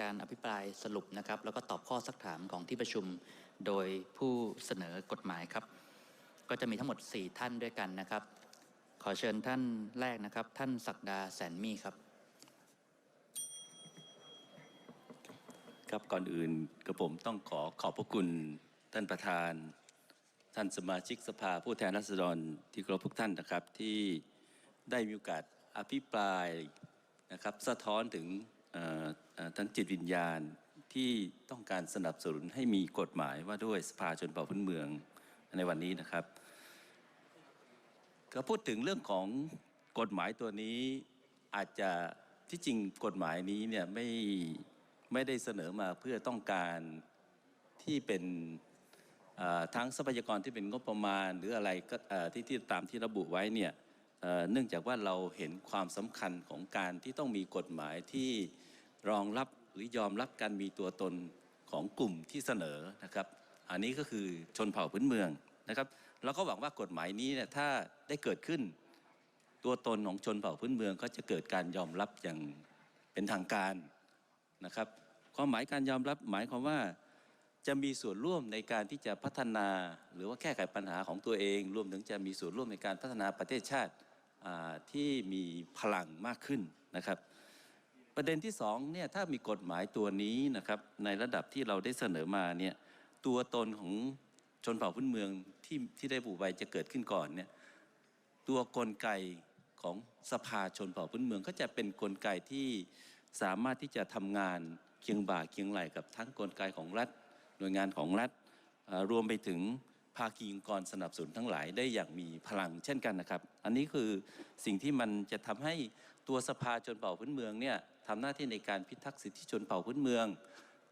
การอภิปรายสรุปนะครับ แล้วก็ตอบข้อสักถามของที่ประชุมโดยผู้เสนอกฎหมายครับ ก็จะมีทั้งหมด 4 ท่านด้วยกันนะครับ ขอเชิญท่านแรกนะครับ ท่านศักดาแสนมีครับครับก่อนอื่นกระผมต้องขอขอบพระคุณท่านประธาน ท่านสมาชิกสภาผู้แทนราษฎรที่เคารพทุกท่านนะครับที่ได้มีโอกาสอภิปรายนะครับสะท้อนถึง ทั้งจิตวิญญาณที่ต้องการสนับสนุนให้มีกฎหมายว่าด้วยสภาชนเผ่าพื้นเมืองในวันนี้นะครับ ก็พูดถึงเรื่องของกฎหมายตัวนี้อาจจะที่จริงกฎหมายนี้เนี่ยไม่ไม่ได้เสนอมาเพื่อต้องการที่เป็นทั้งทรัพยากรที่เป็นงบประมาณ หรืออะไรก็ที่ที่ตามที่ระบุไว้เนี่ยเนื่องจากว่าเราเห็นความสำคัญของการที่ต้องมีกฎหมายที่ รองรับหรือยอมรับการมีตัวตนของกลุ่มที่เสนอนะครับ อันนี้ก็คือชนเผ่าพื้นเมืองนะครับแล้วก็หวังว่ากฎหมายนี้เนี่ยถ้าได้เกิดขึ้น ตัวตนของชนเผ่าพื้นเมือง ก็จะเกิดการยอมรับอย่างเป็นทางการนะครับความหมายการยอมรับหมายความว่าจะมีส่วนร่วมในการที่จะพัฒนา หรือว่าแก้ไขปัญหาของตัวเอง รวมถึงจะมีส่วนร่วมในการพัฒนาประเทศชาติที่มีพลังมากขึ้นนะครับ ประเด็นที่สองเนี่ยถ้ามีกฎหมายตัวนี้นะครับในระดับที่เราได้เสนอมาเนี่ยตัวตนของชนเผ่าพื้นเมืองที่ที่ได้บุไว้จะเกิดขึ้นก่อนเนี่ยตัวกลไกของสภาชนเผ่าพื้นเมือง ก็จะเป็นกลไกที่สามารถที่จะทำงานเคียงบ่าเคียงไหลกับทั้งกลไกของรัฐหน่วยงานของรัฐรวมไปถึงภาคีองค์กรสนับสนุนทั้งหลายได้อย่างมีพลังเช่นกันนะครับ อันนี้คือสิ่งที่มันจะทำให้ตัวสภาชนเผ่าพื้นเมืองเนี่ย ทำหน้าที่ในการพิทักษ์สิทธิชนเผ่าพื้นเมือง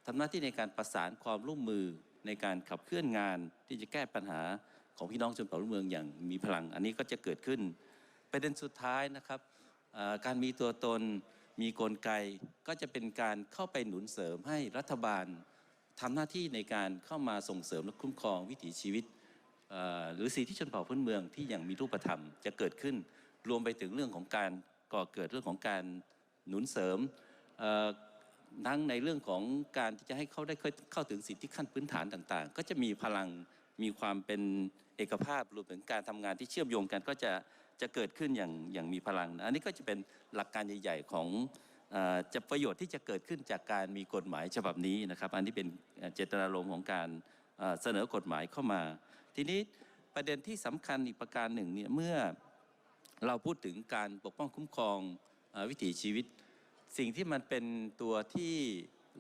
ทำหน้าที่ในการประสานความร่วมมือในการขับเคลื่อนงานที่จะแก้ปัญหาของพี่น้องชนเผ่าพื้นเมืองอย่างมีพลัง อันนี้ก็จะเกิดขึ้น ประเด็นสุดท้ายนะครับการมีตัวตนมีกลไกก็จะเป็นการเข้าไปหนุนเสริมให้รัฐบาลทำหน้าที่ในการเข้ามาส่งเสริมและคุ้มครองวิถีชีวิตหรือสิทธิชนเผ่าพื้นเมืองที่อย่างมีรูปธรรมจะเกิดขึ้น รวมไปถึงเรื่องของการก่อเกิดเรื่องของการ หนุนเสริมทั้งในเรื่องของการที่จะให้เขาได้เข้าถึงสิทธิขั้นพื้นฐานต่าง ๆ ก็จะมีพลังมีความเป็นเอกภาพรวมถึงการทำงานที่เชื่อมโยงกันก็จะจะเกิดขึ้นอย่างอย่างมีพลัง อันนี้ก็จะเป็นหลักการใหญ่ ๆ ของจะประโยชน์ที่จะเกิดขึ้นจากการมีกฎหมายฉบับนี้นะครับ อันนี้เป็นเจตนารมณ์ของการเสนอกฎหมายเข้ามา ทีนี้ประเด็นที่สำคัญอีกประการหนึ่งเนี่ยเมื่อเราพูดถึงการปกป้องคุ้มครอง วิถีชีวิต สิ่งที่มันเป็นตัวที่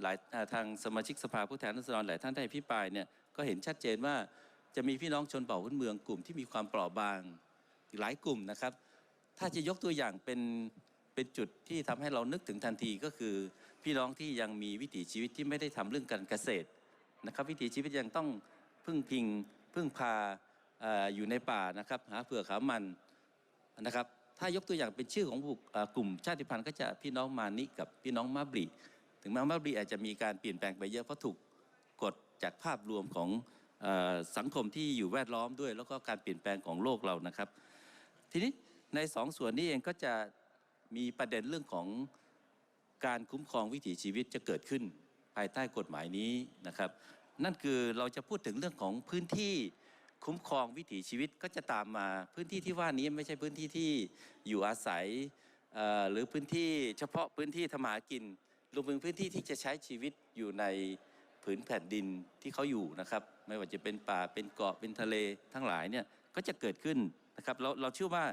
หลายทางสมาชิกสภาผู้แทนราษฎรหลายท่านได้อภิปรายเนี่ยก็เห็นชัดเจนว่าจะมีพี่น้องชนเผ่าพื้นเมืองกลุ่มที่มีความเปราะบางหลายกลุ่มนะครับ ถ้าจะยกตัวอย่างเป็นเป็นจุดที่ทำให้เรานึกถึงทันทีก็คือ พี่น้องที่ยังมีวิถีชีวิตที่ไม่ได้ทำเรื่องการเกษตรนะครับ วิถีชีวิตยังต้องพึ่งพิงพึ่งพาอออยู่ในป่านะครับ หาเผือกหามันนะครับ ถ้ายกตัวอย่างเป็นชื่อของกลุ่มชาติพันธุ์ก็จะพี่น้องมานิกับพี่น้องมาบรีถึงแม้มาบรีอาจจะมีการเปลี่ยนแปลงไปเยอะเพราะถูกกดจากภาพรวมของอสังคมที่อยู่แวดล้อมด้วย แล้วก็การเปลี่ยนแปลงของโลกเรานะครับ ทีนี้ในสองส่วนนี้เองก็จะมีประเด็นเรื่องของการคุ้มครองวิถีชีวิตจะเกิดขึ้นภายใต้กฎหมายนี้นะครับ นั่นคือเราจะพูดถึงเรื่องของพื้นที่ คุ้มครองวิถีชีวิตก็จะตามมาพื้นที่ที่ว่านี้ไม่ใช่พื้นที่ที่อยู่อาศัยหรือพื้นที่เฉพาะพื้นที่ทำหากินรวมถึงพื้นที่ที่จะใช้ชีวิตอยู่ในผืนแผ่นดินที่เขาอยู่นะครับ ไม่ว่าจะเป็นป่าเป็นเกาะเป็นทะเลทั้งหลายเนี่ยก็จะเกิดขึ้นนะครับเราเราเชื่อว่า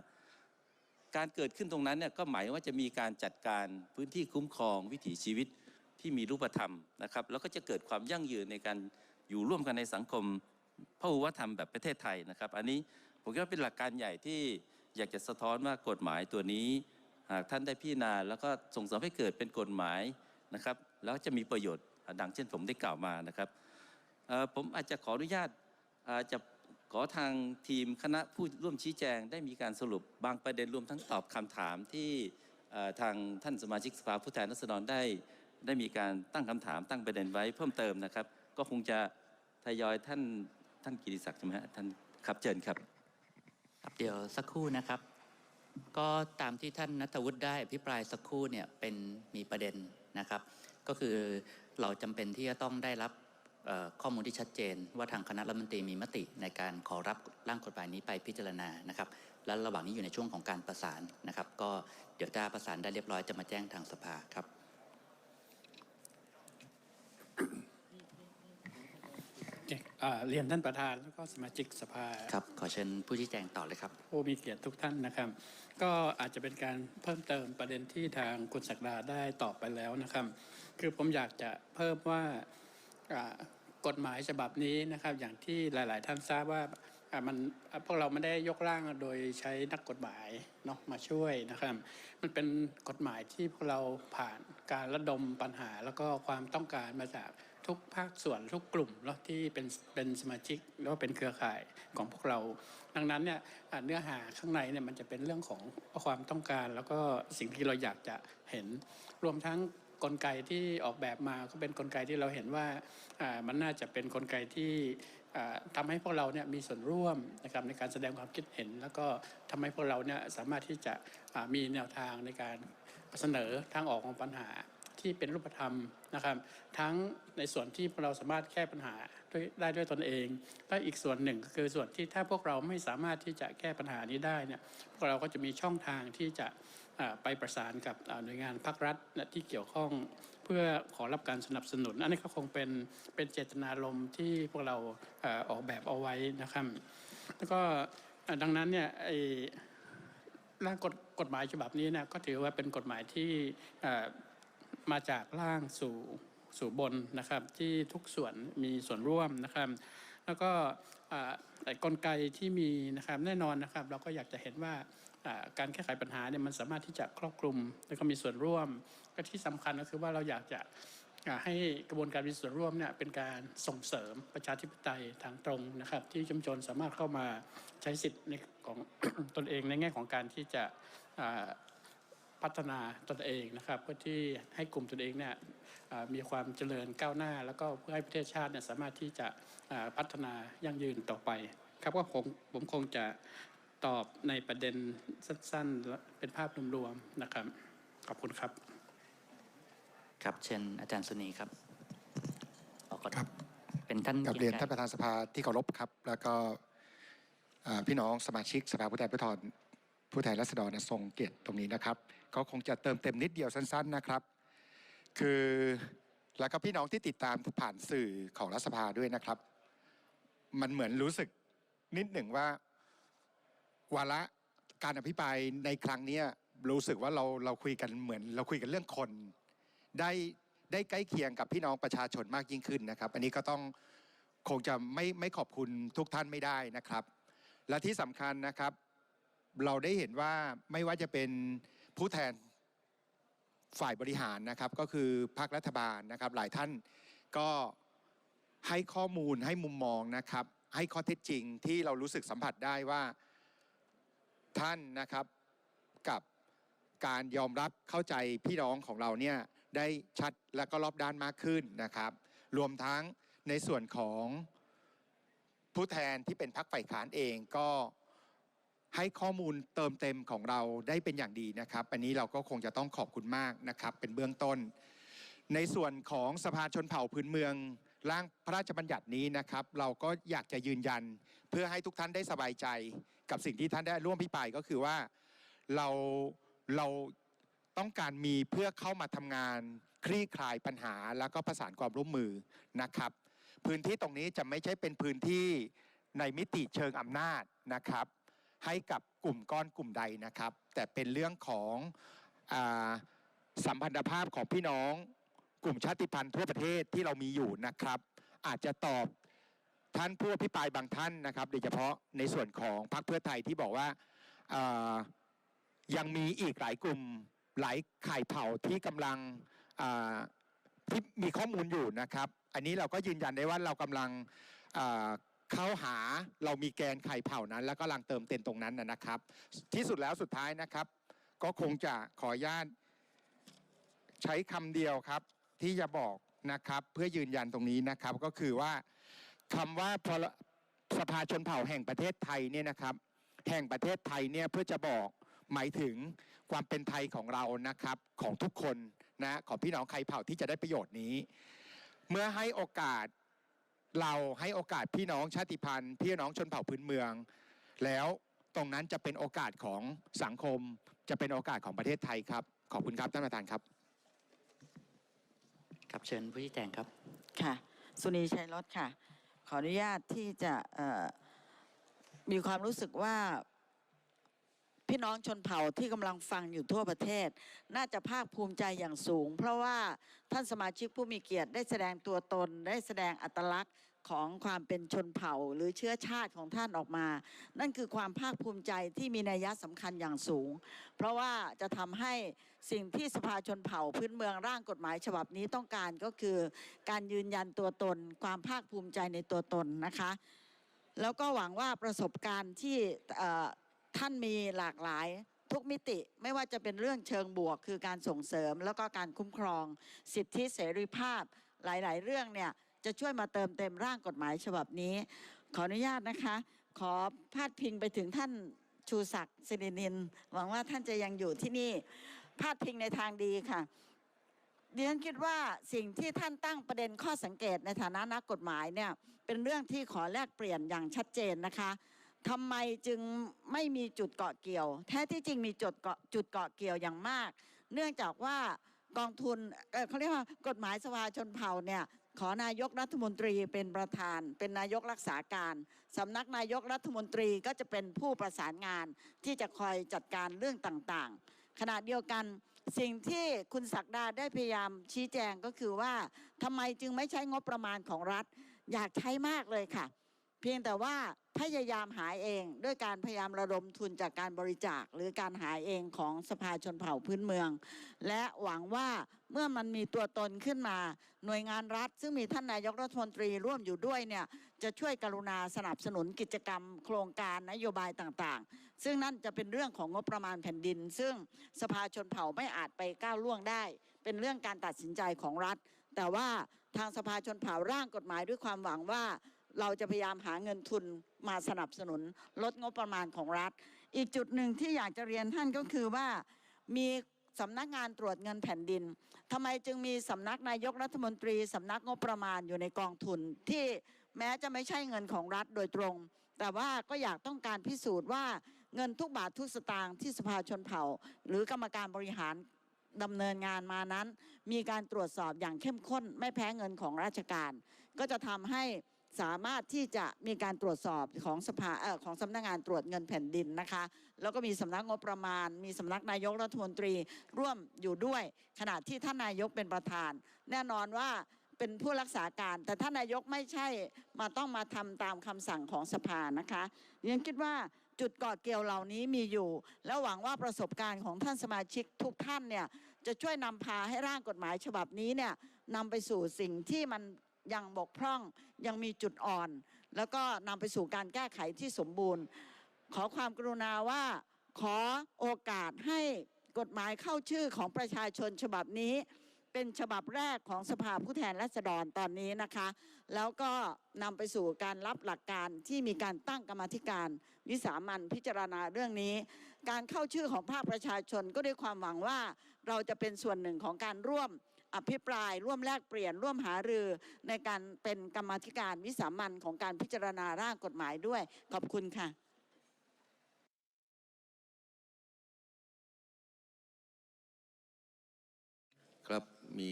การเกิดขึ้นตรงนั้นเนี่ยก็หมายว่าจะมีการจัดการพื้นที่คุ้มครองวิถีชีวิตที่มีรูปธรรมนะครับ แล้วก็จะเกิดความยั่งยืนในการอยู่ร่วมกันในสังคม พหุวัฒนธรรมแบบประเทศไทยนะครับ อันนี้ผมคิดว่าเป็นหลักการใหญ่ที่อยากจะสะท้อนว่ากฎหมายตัวนี้หากท่านได้พิจารณาแล้วก็ส่งเสริมให้เกิดเป็นกฎหมายนะครับ แล้วจะมีประโยชน์ดังเช่นผมได้กล่าวมานะครับผมอาจจะขออนุญาตอาจจะขอทางทีมคณะผู้ร่วมชี้แจงได้มีการสรุปบางประเด็นรวมทั้งตอบคำถามที่ทางท่านสมาชิกสภาผู้แทนราษฎรได้ได้มีการตั้งคำถามตั้งประเด็นไว้เพิ่มเติมนะครับ ก็คงจะทยอยท่าน ท่านกิติศักดิ์ใช่ไหมฮะท่านครับเชิญครับ ครับเดี๋ยวสักครู่นะครับ ก็ตามที่ท่านนัทวุฒิได้อภิปรายสักครู่เนี่ยเป็นมีประเด็นนะครับ ก็คือเราจำเป็นที่จะต้องได้รับข้อมูลที่ชัดเจน ว่าทางคณะรัฐมนตรีมีมติในการขอรับร่างกฎหมายนี้ไปพิจารณานะครับ และระหว่างนี้อยู่ในช่วงของการประสานนะครับ ก็เดี๋ยวถ้าประสานได้เรียบร้อยจะมาแจ้งทางสภาครับ อ่า เรียนท่านประธานแล้วก็สมาชิกสภาครับขอเชิญผู้ชี้แจงต่อเลยครับผู้มีเกียรติทุกท่านนะครับ ก็อาจจะเป็นการเพิ่มเติมประเด็นที่ทางคุณศักดาได้ตอบไปแล้วนะครับ คือผมอยากจะเพิ่มว่าอ่ากฎหมายฉบับนี้นะครับ อย่างที่หลาย ๆ ท่านทราบว่าอ่ามันอ่าพวกเราไม่ได้ยกร่างโดยใช้นักกฎหมายเนาะมาช่วยนะครับ มันเป็นกฎหมายที่พวกเราผ่านการระดมปัญหาแล้วก็ความต้องการมาจาก ทุกภาคส่วนทุกกลุ่มเนาะที่เป็นเป็นสมาชิกหรือว่าเป็นเครือข่ายของพวกเรา ดังนั้นเนี่ยเนื้อหาข้างในเนี่ยมันจะเป็นเรื่องของความต้องการ แล้วก็สิ่งที่เราอยากจะเห็น รวมทั้งกลไกที่ออกแบบมาก็เป็นกลไกที่เราเห็นว่ามันน่าจะเป็นกลไกที่อ่าทำให้พวกเราเนี่ยมีส่วนร่วมนะครับในการแสดงความคิดเห็น แล้วก็ทำให้พวกเราเนี่ยสามารถที่จะมีแนวทางในการเสนอทางออกของปัญหา ที่เป็นรูปธรรมนะครับ ทั้งในส่วนที่พวกเราสามารถแก้ปัญหาได้ด้วยตนเอง และอีกส่วนหนึ่งก็คือส่วนที่ถ้าพวกเราไม่สามารถที่จะแก้ปัญหานี้ได้เนี่ยพวกเราก็จะมีช่องทางที่จะไปประสานกับหน่วยงานภาครัฐที่เกี่ยวข้องเพื่อขอรับการสนับสนุน อันนี้ก็คงเป็นเป็นเจตนารมณ์ที่พวกเราออกแบบเอาไว้นะครับ แล้วก็ดังนั้นเนี่ยไอ้ร่างกฎกฎหมายฉบับนี้เนะก็ถือว่าเป็นกฎหมายที่ มาจากร่างสู่สู่บนนะครับ ที่ทุกส่วนมีส่วนร่วมนะครับ แล้วก็อ่กลไกที่มีนะครับแน่นอนนะครับ เราก็อยากจะเห็นว่าการแก้ไขปัญหาเนี่ยมันสามารถที่จะครอบคลุม แล้วก็มีส่วนร่วม ก็ที่สำคัญก็คือว่าเราอยากจะให้กระบวนการมีส่วนร่วมเนี่ยเป็นการส่งเสริมประชาธิปไตยทางตรงนะครับ ที่ชุมชนสามารถเข้ามาใช้สิทธิ์ในของตนเองในแง่ของการที่จะ พัฒนาตนเองนะครับเพื่อที่ให้กลุ่มตนเองเนี่ยอ่ามีความเจริญก้าวหน้า แล้วก็เพื่อให้ประเทศชาติเนี่ยสามารถที่จะอ่าพัฒนายั่งยืนต่อไป ครับก็คงผมคงจะตอบในประเด็นสั้นๆและเป็นภาพรวมๆนะครับ ขอบคุณครับ ครับเชิญอาจารย์สุนีครับออกก่อนครับเป็นท่านกับเรียนกีท่านประธานสภาที่เคารพครับ แล้วก็อ่าพี่น้องสมาชิกสภาผู้แทนผู้ถอนผู้แทนราษฎรทรงเกียรติตรงนี้นะครับ ก็คงจะเติมเต็มนิดเดียวสั้น ๆนะครับ คือแล้วก็พี่น้องที่ติดตามผ่านสื่อของรัฐสภาด้วยนะครับ มันเหมือนรู้สึกนิดหนึ่งว่า วาระการอภิปรายในครั้งนี้รู้สึกว่าเราเราคุยกันเหมือน เราคุยกันเรื่องคนได้ได้ใกล้เคียงกับพี่น้องประชาชนมากยิ่งขึ้นนะครับ อันนี้ก็ต้องคงจะไม่ไม่ขอบคุณทุกท่านไม่ได้นะครับ และที่สำคัญนะครับ เราได้เห็นว่าไม่ว่าจะเป็น ผู้แทนฝ่ายบริหารนะครับก็คือพรรครัฐบาลนะครับหลายท่านก็ให้ข้อมูลให้มุมมองนะครับ ให้ข้อเท็จจริงที่เรารู้สึกสัมผัสได้ว่าท่านนะครับกับการยอมรับเข้าใจพี่น้องของเราเนี่ยได้ชัดและก็รอบด้านมากขึ้นนะครับ รวมทั้งในส่วนของผู้แทนที่เป็นพรรคฝ่ายค้านเองก็ ให้ข้อมูลเติมเต็มของเราได้เป็นอย่างดีนะครับ อันนี้เราก็คงจะต้องขอบคุณมากนะครับ เป็นเบื้องต้น ในส่วนของสภาชนเผ่าพื้นเมืองร่างพระราชบัญญัตินี้นะครับ เราก็อยากจะยืนยัน เพื่อให้ทุกท่านได้สบายใจ กับสิ่งที่ท่านได้ร่วมพิปายก็คือว่าเราเราต้องการมีเพื่อเข้ามาทำงานคลี่คลายปัญหา แล้วก็ประสานความร่วมมือนะครับ พื้นที่ตรงนี้จะไม่ใช่เป็นพื้นที่ในมิติเชิงอำนาจนะครับ ให้กับกลุ่มก้อนกลุ่มใดนะครับ แต่เป็นเรื่องของอสัมพันธภาพของพี่น้อง กลุ่มชาติพันธุ์ทั่วประเทศที่เรามีอยู่นะครับ อาจจะตอบท่านผู้อภิปรายบางท่านนะครับโดยเฉพาะในส่วนของพรรคเพื่อไทยที่บอกว่ายังมีอีกหลายกลุ่มหลายข่ายเผ่าที่กำลังที่มีข้อมูลอยู่นะครับ อันนี้เราก็ยืนยันได้ว่าเรากำลัง เข้าหาเรามีแกนไข่เผ่านั้น แล้วก็ลังเติมเต็มตรงนั้นนะครับ ที่สุดแล้วสุดท้ายนะครับ ก็คงจะขออนุญาตใช้คำเดียวครับ ที่จะบอกนะครับเพื่อยืนยันตรงนี้นะครับก็คือว่าคำว่าพสภาชนเผ่าแห่งประเทศไทยเนี่ยนะครับ แห่งประเทศไทยเนี่ยเพื่อจะบอกหมายถึงความเป็นไทยของเรานะครับของทุกคนนะของพี่น้องใครเผ่าที่จะได้ประโยชน์นี้ เมื่อให้โอกาส เราให้โอกาสพี่น้องชาติพันธุ์พี่น้องชนเผ่าพื้นเมือง แล้วตรงนั้นจะเป็นโอกาสของสังคม จะเป็นโอกาสของประเทศไทยครับ ขอบคุณครับท่านประธานครับ ครับเชิญผู้ชี้แจงครับ ค่ะ สุนีชัยรถค่ะ ขออนุญาตที่จะเอ่อมีความรู้สึกว่า พี่น้องชนเผ่าที่กำลังฟังอยู่ทั่วประเทศ น่าจะภาคภูมิใจอย่างสูง เพราะว่าท่านสมาชิกผู้มีเกียรติได้แสดงตัวตนได้แสดงอัตลักษณ์ของความเป็นชนเผ่าหรือเชื้อชาติของท่านออกมา นั่นคือความภาคภูมิใจที่มีนัยสำคัญอย่างสูง เพราะว่าจะทำให้สิ่งที่สภาชนเผ่าพื้นเมืองร่างกฎหมายฉบับนี้ต้องการก็คือ การยืนยันตัวตน ความภาคภูมิใจในตัวตนนะคะ แล้วก็หวังว่าประสบการณ์ที่ ท่านมีหลากหลายทุกมิติไม่ว่าจะเป็นเรื่องเชิงบวก คือการส่งเสริมแล้วก็การคุ้มครอง สิทธิเสรีภาพหลาย ๆ เรื่องเนี่ยจะช่วยมาเติมเต็มร่างกฎหมายฉบับนี้ ขออนุญาตนะคะ ขอพาดพิงไปถึงท่านชูศักดิ์สิรินิน หวังว่าท่านจะยังอยู่ที่นี่พาดพิงในทางดีค่ะดิฉันคิดว่าสิ่งที่ท่านตั้งประเด็นข้อสังเกตในฐานะนักกฎหมายเนี่ยเป็นเรื่องที่ขอแลกเปลี่ยนอย่างชัดเจนนะคะ ทำไมจึงไม่มีจุดเกาะเกี่ยว แท้ที่จริงมีจุดเกาะจุดเกาะเกี่ยวอย่างมาก เนื่องจากว่ากองทุนเเขาเรียกว่ากฎหมายสภาชนเผ่าเนี่ยขอนายกรัฐมนตรีเป็นประธาน เป็นนายกรักษาการสำนักนายกรัฐมนตรีก็จะเป็นผู้ประสานงานที่จะคอยจัดการเรื่องต่างๆ ขณะเดียวกันสิ่งที่คุณศักดาได้พยายามชี้แจงก็คือว่าทำไมจึงไม่ใช้งบประมาณของรัฐ อยากใช้มากเลยค่ะ เพียงแต่ว่าพยายามหาเองด้วยการพยายามระดมทุนจากการบริจาค หรือการหาเองของสภาชนเผ่าพื้นเมือง และหวังว่าเมื่อมันมีตัวตนขึ้นมา หน่วยงานรัฐ ซึ่งมีท่านนายกรัฐมนตรีร่วมอยู่ด้วยเนี่ยจะช่วยกรุณาสนับสนุนกิจกรรมโครงการนโยบายต่างๆ ซึ่งนั่นจะเป็นเรื่องของงบประมาณแผ่นดิน ซึ่งสภาชนเผ่าไม่อาจไปก้าวล่วงได้ เป็นเรื่องการตัดสินใจของรัฐ แต่ว่าทางสภาชนเผ่าร่างกฎหมายด้วยความหวังว่า เราจะพยายามหาเงินทุนมาสนับสนุนลดงบประมาณของรัฐ อีกจุดหนึ่งที่อยากจะเรียนท่านก็คือว่ามีสำนักงานตรวจเงินแผ่นดินทำไมจึงมีสำนักนายกรัฐมนตรีสำนักงบประมาณอยู่ในกองทุน ที่แม้จะไม่ใช่เงินของรัฐโดยตรง แต่ว่าก็อยากต้องการพิสูจน์ว่าเงินทุกบาททุกสตางค์ที่สภาชนเผ่า หรือกรรมการบริหารดำเนินงานมานั้น มีการตรวจสอบอย่างเข้มข้นไม่แพ้เงินของราชการ ก็จะทำให้ สามารถที่จะมีการตรวจสอบของสภาเอ่อของสำนักงานตรวจเงินแผ่นดินนะคะ แล้วก็มีสำนักงบประมาณ มีสำนักนายกรัฐมนตรีร่วมอยู่ด้วย ขณะที่ท่านนายกเป็นประธาน แน่นอนว่าเป็นผู้รักษาการ แต่ท่านนายกไม่ใช่มาต้องมาทำตามคำสั่งของสภานะคะยังคิดว่าจุดกาะเกี่ยวเหล่านี้มีอยู่ แล้วหวังว่าประสบการณ์ของท่านสมาชิกทุกท่านเนี่ยจะช่วยนำพาให้ร่างกฎหมายฉบับนี้เนี่ยนำไปสู่สิ่งที่มัน ยังบกพร่องยังมีจุดอ่อน แล้วก็นำไปสู่การแก้ไขที่สมบูรณ์ ขอความกรุณาว่าขอโอกาสให้กฎหมายเข้าชื่อของประชาชนฉบับนี้ เป็นฉบับแรกของสภาผู้แทนราษฎรตอนนี้นะคะ แล้วก็นำไปสู่การรับหลักการที่มีการตั้งกรรมธิการ วิสามันพิจารณาเรื่องนี้ การเข้าชื่อของภาคประชาชนก็ด้วยความหวังว่าเราจะเป็นส่วนหนึ่งของการร่วม อภิปรายร่วมแลกเปลี่ยนร่วมหารือในการเป็นกรรมาธิการวิสามันของการพิจารณาร่างกฎหมายด้วย ขอบคุณค่ะครับมี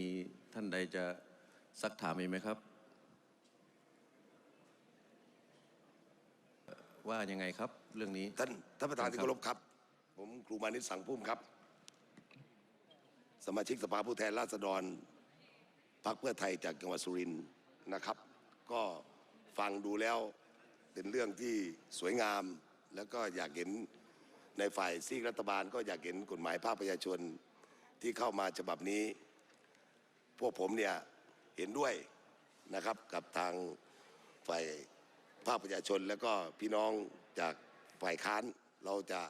ท่านใดจะซักถามอีกไหมครับ ว่ายังไงครับเรื่องนี้ท่านท่านประธานที่ครัเคาบรพครับ ผมครูมานิตสังพุ่มครับ สมาชิกสภาผู้แทนราษฎรพรรคเพื่อไทยจากจังหวัดสุรินทร์นะครับ ก็ฟังดูแล้วเป็นเรื่องที่สวยงาม แล้วก็อยากเห็นในฝ่ายซีกรัฐบาล ก็อยากเห็นกฎหมายภาคประชาชนที่เข้ามาฉบับนี้ พวกผมเนี่ยเห็นด้วยนะครับกับทางฝ่ายภาคประชาชน แล้วก็พี่น้องจากฝ่ายค้านเราจะ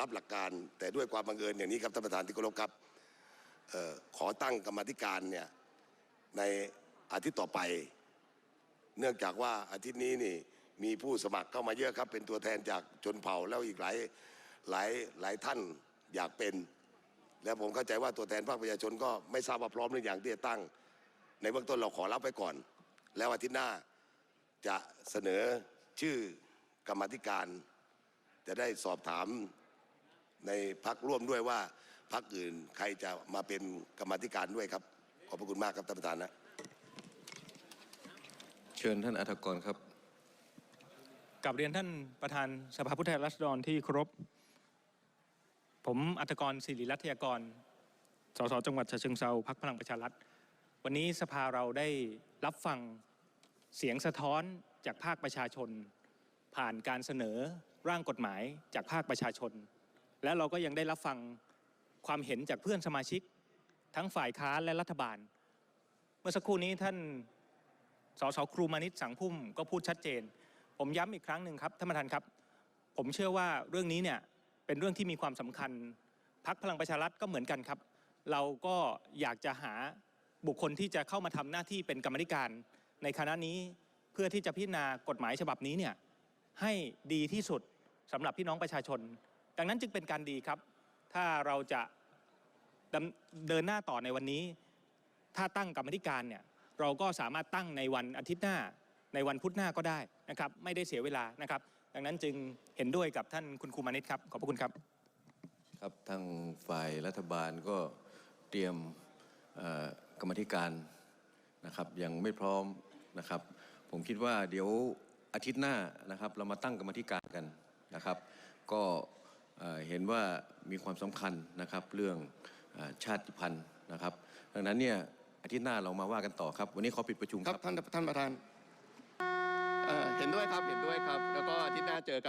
รับหลักการ แต่ด้วยความบังเอิญอย่างนี้ครับท่านประธานที่เคารพครับ ขอตั้งกรรมธิการเนี่ยในอาทิตย์ต่อไป เนื่องจากว่าอาทิตย์นี้นี่มีผู้สมัครเข้ามาเยอะครับ เป็นตัวแทนจากชนเผ่าแล้วอีกหลายหลายหลายท่านอยากเป็น และผมเข้าใจว่าตัวแทนภาคประชาชนก็ไม่ทราบว่าพร้อมหรือยังที่จะตั้ง ในเบื้องต้นเราขอรับไปก่อน แล้วอาทิตย์หน้าจะเสนอชื่อกรรมธิการ จะได้สอบถามในพักร่วมด้วยว่า พักอื่นใครจะมาเป็นกรรมาธิการด้วยครับ ขอบพระคุณมากครับท่านประธานนะเชิญท่านอัฐกรครับกับเรียนท่านประธานสภาผู้แทนราษฎรที่เคารพผมอัตกรศิริรัตยากรสสจังหวัดฉะเชิงเซาพักพลังประชารัฐวันนี้สภาเราได้รับฟังเสียงสะท้อนจากภาคประชาชน ผ่านการเสนอร่างกฎหมายจากภาคประชาชน และเราก็ยังได้รับฟัง ความเห็นจากเพื่อนสมาชิก ทั้งฝ่ายค้านและรัฐบาล เมื่อสักครู่นี้ท่านสสครูมานิตสังพุ่มก็พูดชัดเจน ผมย้ำอีกครั้งหนึ่งครับท่านประธานครับ ผมเชื่อว่าเรื่องนี้เนี่ยเป็นเรื่องที่มีความสำคัญพักพลังประชารัฐก็เหมือนกันครับ เราก็อยากจะหาบุคคลที่จะเข้ามาทำหน้าที่เป็นกรรมธิการ ในคณะนี้เพื่อที่จะพิจารณากฎหมายฉบับนี้เนี่ยให้ดีที่สุดสำหรับพี่น้องประชาชน ดังนั้นจึงเป็นการดีครับ ถ้าเราจะ เดินหน้าต่อในวันนี้ ถ้าตั้งกรรมธิการเนี่ยเราก็สามารถตั้งในวันอาทิตย์หน้าในวันพุธหน้าก็ได้นะครับ ไม่ได้เสียเวลานะครับ ดังนั้นจึงเห็นด้วยกับท่านคุณครูมานิตครับ ขอบพระคุณครับ ครับทางฝ่ายรัฐบาลก็เตรียมกรรมธิการนะครับยังไม่พร้อมนะครับ ผมคิดว่าเดี๋ยวอาทิตย์หน้านะครับ เรามาตั้งกรรมธิการกันนะครับ ก็เห็นว่ามีความสำคัญนะครับเรื่อง ชาติพันธุ์นะครับ ดังนั้นเนี่ยอาทิตย์หน้าเรามาว่ากันต่อครับ วันนี้ขอปิดประชุมคครัรับบท่านท่านประธานเอ่อเห็นด้วยครับเห็นด้วยครับ แล้วก็อาทิตย์หน้าเจอกัน